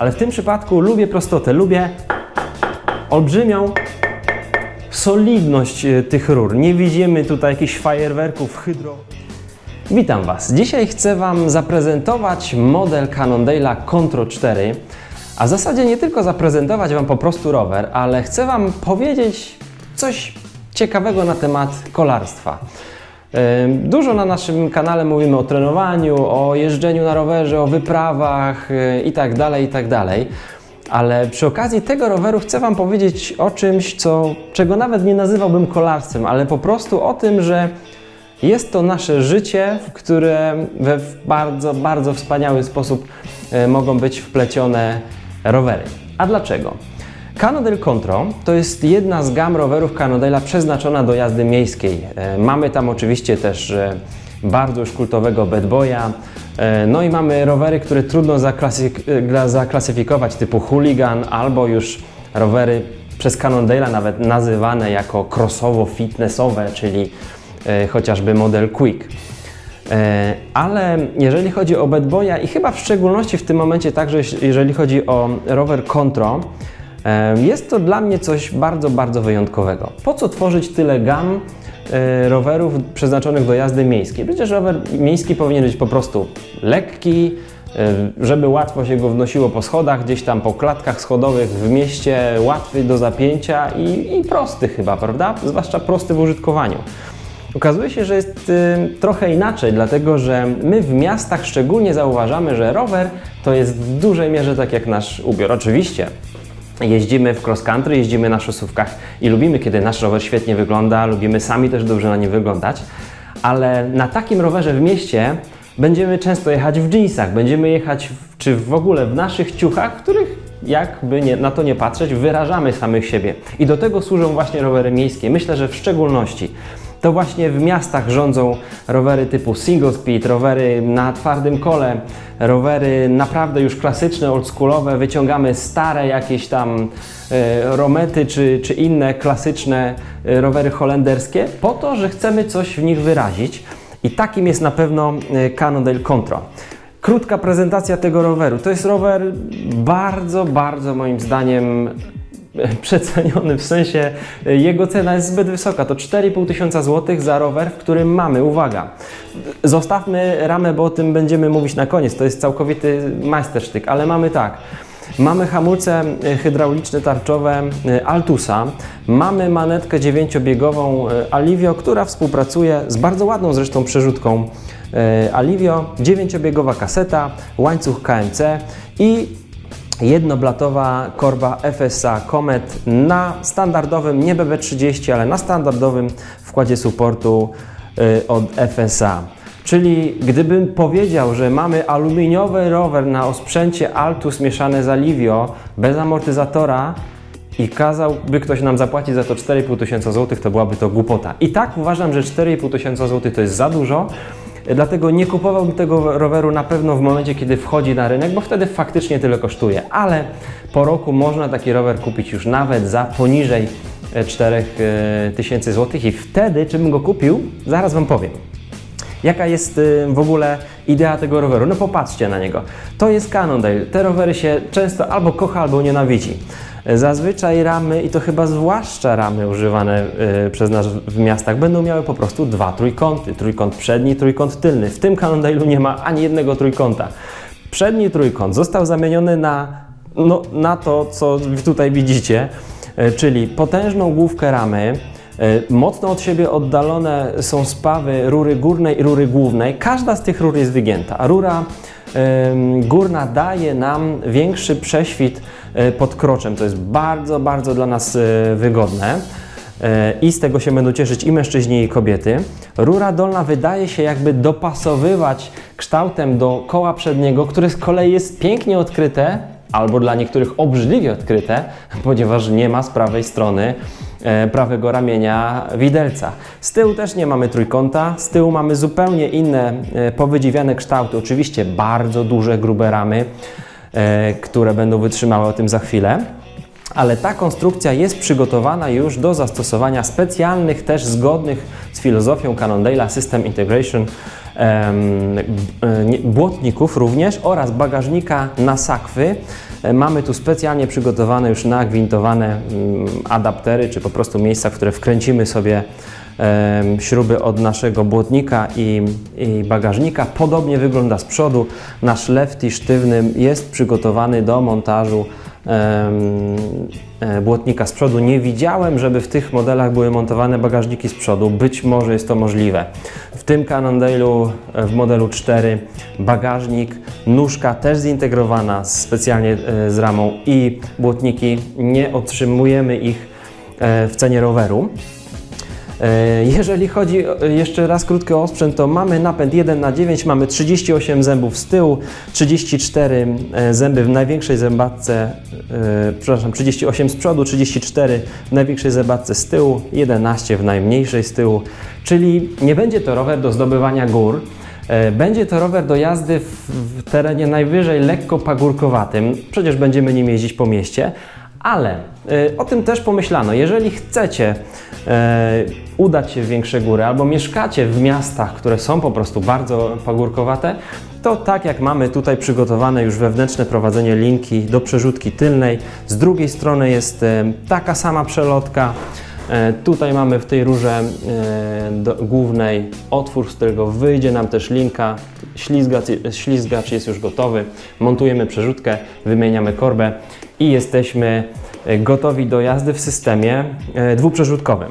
ale w tym przypadku lubię prostotę, lubię olbrzymią solidność e, tych rur. Nie widzimy tutaj jakichś fajerwerków hydro. Witam Was. Dzisiaj chcę Wam zaprezentować model Cannondale'a Contro 4, a w zasadzie nie tylko zaprezentować Wam po prostu rower, ale chcę Wam powiedzieć coś ciekawego na temat kolarstwa. Dużo na naszym kanale mówimy o trenowaniu, o jeżdżeniu na rowerze, o wyprawach itd., itd. Ale przy okazji tego roweru chcę Wam powiedzieć o czymś, co, czego nawet nie nazywałbym kolarstwem, ale po prostu o tym, że jest to nasze życie, w które we bardzo, bardzo wspaniały sposób e, mogą być wplecione rowery. A dlaczego? Cannondale Contro to jest jedna z gam rowerów Cannondale'a przeznaczona do jazdy miejskiej. E, Mamy tam oczywiście też e, bardzo już kultowego Bad Boya, e, no i mamy rowery, które trudno zaklasyfikować typu hooligan albo już rowery przez Cannondale'a nawet nazywane jako crossowo-fitnessowe, czyli e, chociażby model Quick. Ale jeżeli chodzi o Bad Boya i chyba w szczególności w tym momencie także jeżeli chodzi o rower Contro, jest to dla mnie coś bardzo, bardzo wyjątkowego. Po co tworzyć tyle gam e, rowerów przeznaczonych do jazdy miejskiej? Przecież rower miejski powinien być po prostu lekki, e, żeby łatwo się go wnosiło po schodach, gdzieś tam po klatkach schodowych w mieście, łatwy do zapięcia i, i prosty chyba, prawda? Zwłaszcza prosty w użytkowaniu. Okazuje się, że jest y, trochę inaczej, dlatego że my w miastach szczególnie zauważamy, że rower to jest w dużej mierze tak jak nasz ubiór. Oczywiście jeździmy w cross country, jeździmy na szosówkach i lubimy, kiedy nasz rower świetnie wygląda, lubimy sami też dobrze na nim wyglądać, ale na takim rowerze w mieście będziemy często jechać w jeansach, będziemy jechać w, czy w ogóle w naszych ciuchach, w których jakby nie, na to nie patrzeć, wyrażamy samych siebie. I do tego służą właśnie rowery miejskie. Myślę, że w szczególności to właśnie w miastach rządzą rowery typu single speed, rowery na twardym kole, rowery naprawdę już klasyczne, oldschoolowe, wyciągamy stare jakieś tam e, romety czy, czy inne klasyczne e, rowery holenderskie po to, że chcemy coś w nich wyrazić i takim jest na pewno e, Cannondale Contro. Krótka prezentacja tego roweru. To jest rower bardzo, bardzo moim zdaniem przeceniony, w sensie e, jego cena jest zbyt wysoka. To 4,5 tysiąca złotych za rower, w którym mamy, uwaga, zostawmy ramę, bo o tym będziemy mówić na koniec, to jest całkowity majstersztyk, ale mamy tak, Mamy hamulce e, hydrauliczne tarczowe e, Altusa, mamy manetkę dziewięciobiegową Alivio, która współpracuje z bardzo ładną zresztą przerzutką Alivio, dziewięciobiegowa kaseta, łańcuch KMC i jednoblatowa korba FSA Comet na standardowym, nie BB30, ale na standardowym wkładzie supportu y, od FSA. Czyli gdybym powiedział, że mamy aluminiowy rower na osprzęcie Altus mieszane z Alivio, bez amortyzatora i kazałby ktoś nam zapłacić za to 4,5 tysiąca złotych, to byłaby to głupota. I tak uważam, że 4,5 tysiąca złotych to jest za dużo, dlatego nie kupowałbym tego roweru na pewno w momencie, kiedy wchodzi na rynek, bo wtedy faktycznie tyle kosztuje. Ale po roku można taki rower kupić już nawet za poniżej 4 tysięcy złotych i wtedy, czy bym go kupił, zaraz Wam powiem. Jaka jest y, w ogóle idea tego roweru? No popatrzcie na niego. To jest Cannondale. Te rowery się często albo kocha, albo nienawidzi. Zazwyczaj ramy, i to chyba zwłaszcza ramy używane y, przez nas w miastach, będą miały po prostu dwa trójkąty. Trójkąt przedni, trójkąt tylny. W tym Cannondale'u nie ma ani jednego trójkąta. Przedni trójkąt został zamieniony na, no, na to, co tutaj widzicie, y, czyli potężną główkę ramy, E, Mocno od siebie oddalone są spawy rury górnej i rury głównej. Każda z tych rur jest wygięta, a rura górna daje nam większy prześwit e, pod kroczem. To jest bardzo, bardzo dla nas e, wygodne. E, I z tego się będą cieszyć i mężczyźni, i kobiety. Rura dolna wydaje się jakby dopasowywać kształtem do koła przedniego, które z kolei jest pięknie odkryte, albo dla niektórych obrzydliwie odkryte, ponieważ nie ma z prawej strony prawego ramienia widelca. Z tyłu też nie mamy trójkąta, z tyłu mamy zupełnie inne e, powydziwiane kształty, oczywiście bardzo duże, grube ramy, e, które będą wytrzymały o tym za chwilę. ale ta konstrukcja jest przygotowana już do zastosowania specjalnych, też zgodnych z filozofią Cannondale'a System Integration e, błotników również oraz bagażnika na sakwy. E, Mamy tu specjalnie przygotowane już nagwintowane mm, adaptery, czy po prostu miejsca, w które wkręcimy sobie śruby od naszego błotnika i, i bagażnika. Podobnie wygląda z przodu. Nasz lefty sztywny jest przygotowany do montażu błotnika z przodu. Nie widziałem, żeby w tych modelach były montowane bagażniki z przodu. Być może jest to możliwe. W tym Cannondale'u e, w modelu 4 bagażnik, nóżka też zintegrowana specjalnie e, z ramą i błotniki. Nie otrzymujemy ich e, w cenie roweru. E, Jeżeli chodzi jeszcze raz krótko o sprzęt, to mamy napęd 1 na 9, mamy 38 zębów z tyłu, 34 e, zęby w największej zębatce, e, przepraszam, 38 z przodu, 34 w największej zębatce z tyłu, 11 w najmniejszej z tyłu, czyli nie będzie to rower do zdobywania gór, Będzie to rower do jazdy w, terenie najwyżej lekko pagórkowatym, przecież będziemy nim jeździć po mieście, ale o tym też pomyślano. Jeżeli chcecie udać się w większe góry albo mieszkacie w miastach, które są po prostu bardzo pagórkowate, to tak jak mamy tutaj przygotowane już wewnętrzne prowadzenie linki do przerzutki tylnej, z drugiej strony jest e, taka sama przelotka. E, Tutaj mamy w tej rurze e, głównej otwór, z którego wyjdzie nam też linka. Ślizgacz, ślizgacz jest już gotowy. Montujemy przerzutkę, wymieniamy korbę i jesteśmy gotowi do jazdy w systemie dwuprzerzutkowym.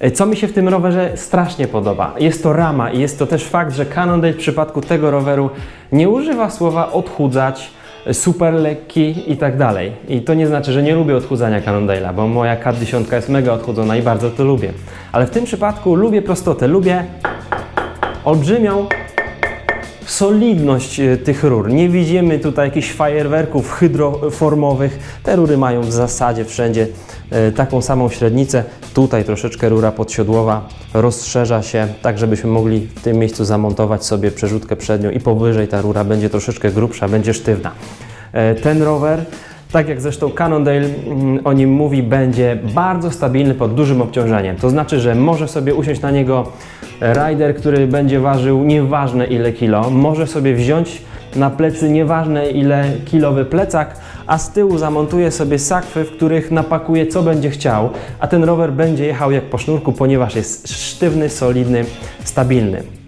E, Co mi się w tym rowerze strasznie podoba, jest to rama i jest to też fakt, że Cannondale w przypadku tego roweru nie używa słowa odchudzać, e, super lekki i tak dalej. I to nie znaczy, że nie lubię odchudzania Cannondale'a, bo moja K10 jest mega odchudzona i bardzo to lubię. Ale w tym przypadku lubię prostotę, lubię olbrzymią solidność e, tych rur. Nie widzimy tutaj jakichś fajerwerków hydroformowych. Te rury mają w zasadzie wszędzie e, taką samą średnicę. Tutaj troszeczkę rura podsiodłowa rozszerza się, tak żebyśmy mogli w tym miejscu zamontować sobie przerzutkę przednią i powyżej ta rura będzie troszeczkę grubsza, będzie sztywna. E, Ten rower tak jak zresztą Cannondale mm, o nim mówi, będzie bardzo stabilny pod dużym obciążeniem. To znaczy, że może sobie usiąść na niego rider, który będzie ważył nieważne ile kilo. Może sobie wziąć na plecy nieważne ile kilowy plecak, a z tyłu zamontuje sobie sakwy, w których napakuje co będzie chciał, a ten rower będzie jechał jak po sznurku, ponieważ jest sztywny, solidny, stabilny.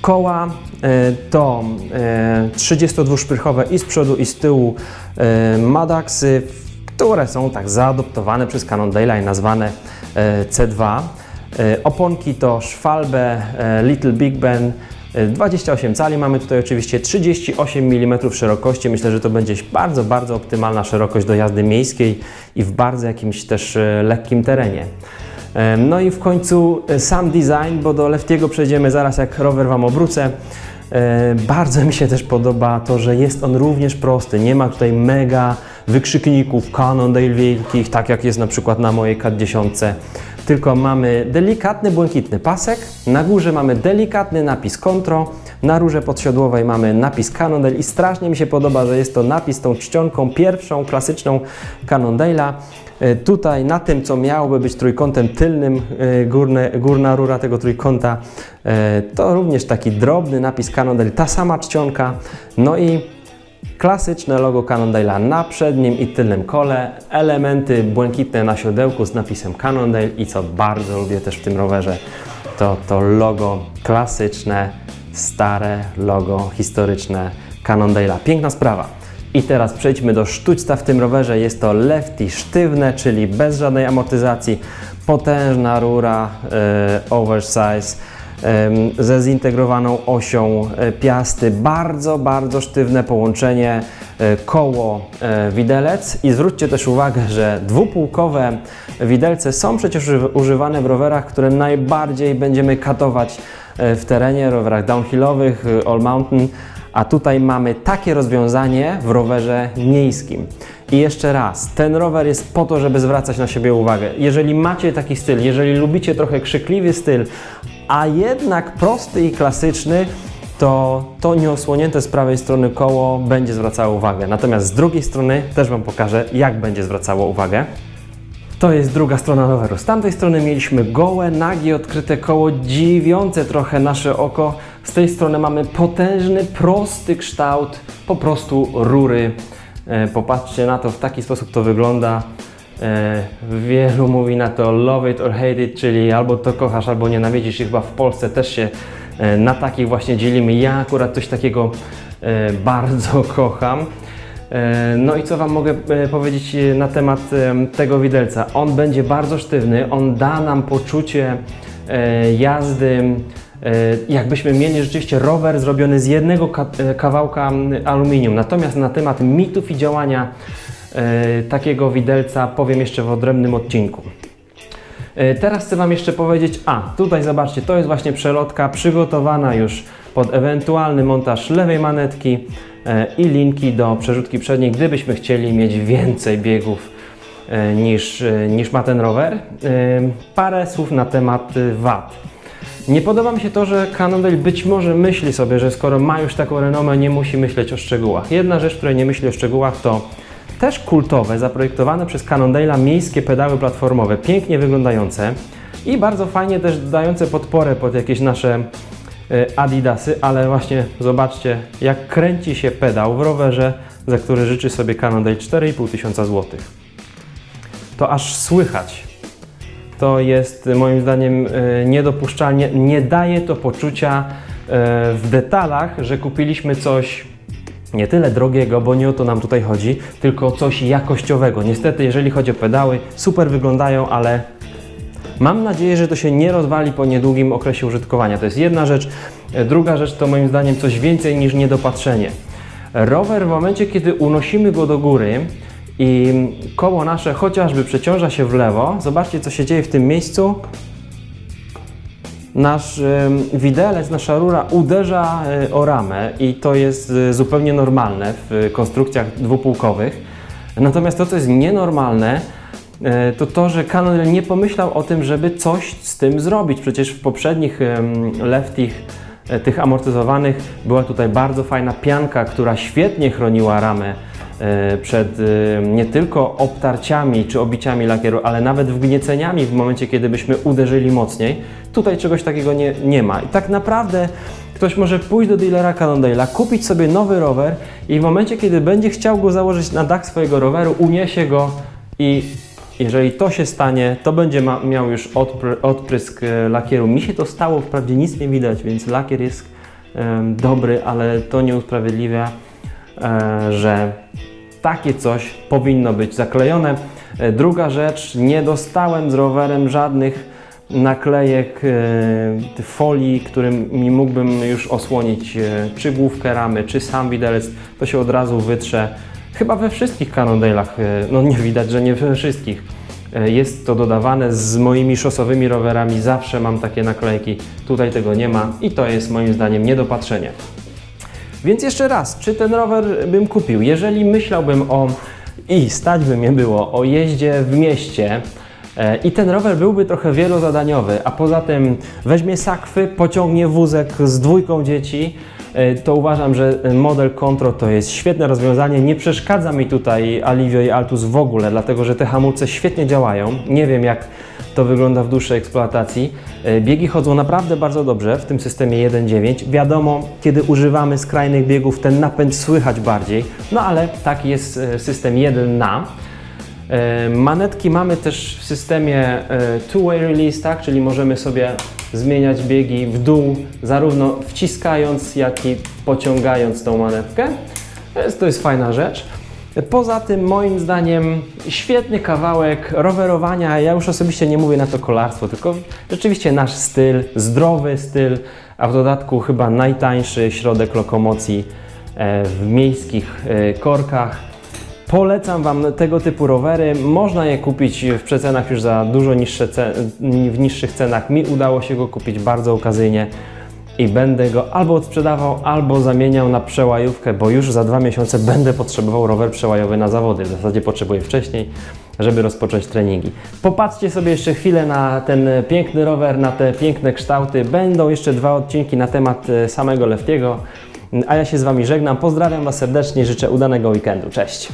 Koła e, to e, 32-szprychowe i z przodu i z tyłu e, Madaxy, które są tak zaadoptowane przez Cannondale'a i nazwane e, C2. E, Oponki to Schwalbe e, Little Big Ben e, 28 cali, mamy tutaj oczywiście 38 mm szerokości. Myślę, że to będzie bardzo, bardzo optymalna szerokość do jazdy miejskiej i w bardzo jakimś też e, lekkim terenie. No i w końcu e, sam design, bo do Leftiego przejdziemy zaraz jak rower Wam obrócę. E, Bardzo mi się też podoba to, że jest on również prosty. Nie ma tutaj mega wykrzykników Cannondale wielkich, tak jak jest na przykład na mojej K10. Tylko mamy delikatny błękitny pasek, na górze mamy delikatny napis Contro, na rurze podsiodłowej mamy napis Cannondale i strasznie mi się podoba, że jest to napis tą czcionką pierwszą, klasyczną Cannondale'a. E, Tutaj na tym, co miałoby być trójkątem tylnym, e, górne, górna rura tego trójkąta, e, to również taki drobny napis Cannondale, ta sama czcionka, no i klasyczne logo Cannondale'a na przednim i tylnym kole, elementy błękitne na siodełku z napisem Cannondale i co bardzo lubię też w tym rowerze, to to logo klasyczne, stare logo historyczne Cannondale'a. Piękna sprawa. I teraz przejdźmy do sztućca w tym rowerze. Jest to lefty sztywne, czyli bez żadnej amortyzacji, potężna rura e, oversize ze zintegrowaną osią e, piasty, bardzo, bardzo sztywne połączenie e, koło e, widelec i zwróćcie też uwagę, że dwupółkowe widelce są przecież uży- używane w rowerach, które najbardziej będziemy katować w terenie, rowerach downhillowych, e, all mountain, a tutaj mamy takie rozwiązanie w rowerze miejskim. I jeszcze raz, ten rower jest po to, żeby zwracać na siebie uwagę. Jeżeli macie taki styl, jeżeli lubicie trochę krzykliwy styl, a jednak prosty i klasyczny, to to nieosłonięte z prawej strony koło będzie zwracało uwagę. Natomiast z drugiej strony też Wam pokażę, jak będzie zwracało uwagę. To jest druga strona roweru. Z tamtej strony mieliśmy gołe, nagie, odkryte koło, dziwiące trochę nasze oko. Z tej strony mamy potężny, prosty kształt, po prostu rury. E, popatrzcie na to, w taki sposób to wygląda. E, wielu mówi na to love it or hate it, czyli albo to kochasz, albo nienawidzisz. I chyba w Polsce też się e, na takich właśnie dzielimy. Ja akurat coś takiego bardzo kocham. E, No i co Wam mogę e, powiedzieć e, na temat em, tego widelca? On będzie bardzo sztywny, on da nam poczucie jazdy, jakbyśmy mieli rzeczywiście rower zrobiony z jednego ka- kawałka aluminium. Natomiast na temat mitów i działania takiego widelca powiem jeszcze w odrębnym odcinku. Teraz chcę Wam jeszcze powiedzieć, a tutaj zobaczcie, to jest właśnie przelotka przygotowana już pod ewentualny montaż lewej manetki i linki do przerzutki przedniej, gdybyśmy chcieli mieć więcej biegów e, niż, e, niż ma ten rower. E, Parę słów na temat wad. Nie podoba mi się to, że Cannondale być może myśli sobie, że skoro ma już taką renomę, nie musi myśleć o szczegółach. Jedna rzecz, której nie myśli o szczegółach, to też kultowe, zaprojektowane przez Cannondale'a miejskie pedały platformowe, pięknie wyglądające i bardzo fajnie też dające podporę pod jakieś nasze Adidasy, ale właśnie zobaczcie, jak kręci się pedał w rowerze, za który życzy sobie Cannondale 4,5 tysiąca złotych. To aż słychać. To jest moim zdaniem e, niedopuszczalnie. Nie daje to poczucia e, w detalach, że kupiliśmy coś nie tyle drogiego, bo nie o to nam tutaj chodzi, tylko coś jakościowego. Niestety, jeżeli chodzi o pedały, super wyglądają, ale Mam nadzieję, że to się nie rozwali po niedługim okresie użytkowania. To jest jedna rzecz. E, Druga rzecz to moim zdaniem coś więcej niż niedopatrzenie. Rower w momencie, kiedy unosimy go do góry i koło nasze chociażby przeciąża się w lewo, zobaczcie co się dzieje w tym miejscu. Nasz widelec, nasza rura uderza e, o ramę i to jest e, zupełnie normalne w konstrukcjach dwupółkowych. Natomiast to, co jest nienormalne, to to, że Canon nie pomyślał o tym, żeby coś z tym zrobić. Przecież w poprzednich leftich, e, tych amortyzowanych, była tutaj bardzo fajna pianka, która świetnie chroniła ramę e, przed e, nie tylko obtarciami czy obiciami lakieru, ale nawet wgnieceniami w momencie, kiedy byśmy uderzyli mocniej. Tutaj czegoś takiego nie, nie ma. I tak naprawdę ktoś może pójść do dealera Cannondale'a, kupić sobie nowy rower i w momencie, kiedy będzie chciał go założyć na dach swojego roweru, uniesie go i jeżeli to się stanie, to będzie miał już odpr odprysk e, lakieru. Mi się to stało, wprawdzie nic nie widać, więc lakier jest dobry, ale to nie usprawiedliwia, e, że takie coś powinno być zaklejone. E, Druga rzecz, nie dostałem z rowerem żadnych naklejek, folii, którymi mógłbym już osłonić czy główkę ramy, czy sam widelec. To się od razu wytrze. Chyba we wszystkich Cannondale'ach, e, no nie widać, że nie we wszystkich. E, Jest to dodawane z moimi szosowymi rowerami, zawsze mam takie naklejki. Tutaj tego nie ma i to jest moim zdaniem niedopatrzenie. Więc jeszcze raz, czy ten rower bym kupił? Jeżeli myślałbym o i stać by mnie było o jeździe w mieście e, i ten rower byłby trochę wielozadaniowy, a poza tym weźmie sakwy, pociągnie wózek z dwójką dzieci, to uważam, że model Contro to jest świetne rozwiązanie. Nie przeszkadza mi tutaj Alivio i Altus w ogóle, dlatego że te hamulce świetnie działają. Nie wiem jak to wygląda w dłuższej eksploatacji. E, Biegi chodzą naprawdę bardzo dobrze w tym systemie 1.9. Wiadomo, kiedy używamy skrajnych biegów, ten napęd słychać bardziej, no ale taki jest e, system 1 na. E, Manetki mamy też w systemie e, two-way release, tak? czyli możemy sobie zmieniać biegi w dół, zarówno wciskając, jak i pociągając tą manetkę. To jest, fajna rzecz. Poza tym, moim zdaniem, świetny kawałek rowerowania. Ja już osobiście nie mówię na to kolarstwo, tylko rzeczywiście nasz styl, zdrowy styl, a w dodatku chyba najtańszy środek lokomocji e, w miejskich e, korkach. Polecam Wam tego typu rowery. Można je kupić w przecenach już za dużo niższe w niższych cenach. Mi udało się go kupić bardzo okazyjnie i będę go albo odsprzedawał, albo zamieniał na przełajówkę, bo już za dwa miesiące będę potrzebował rower przełajowy na zawody. W zasadzie potrzebuję wcześniej, żeby rozpocząć treningi. Popatrzcie sobie jeszcze chwilę na ten piękny rower, na te piękne kształty. Będą jeszcze dwa odcinki na temat e, samego Leftiego. A ja się z Wami żegnam. Pozdrawiam Was serdecznie, życzę udanego weekendu. Cześć!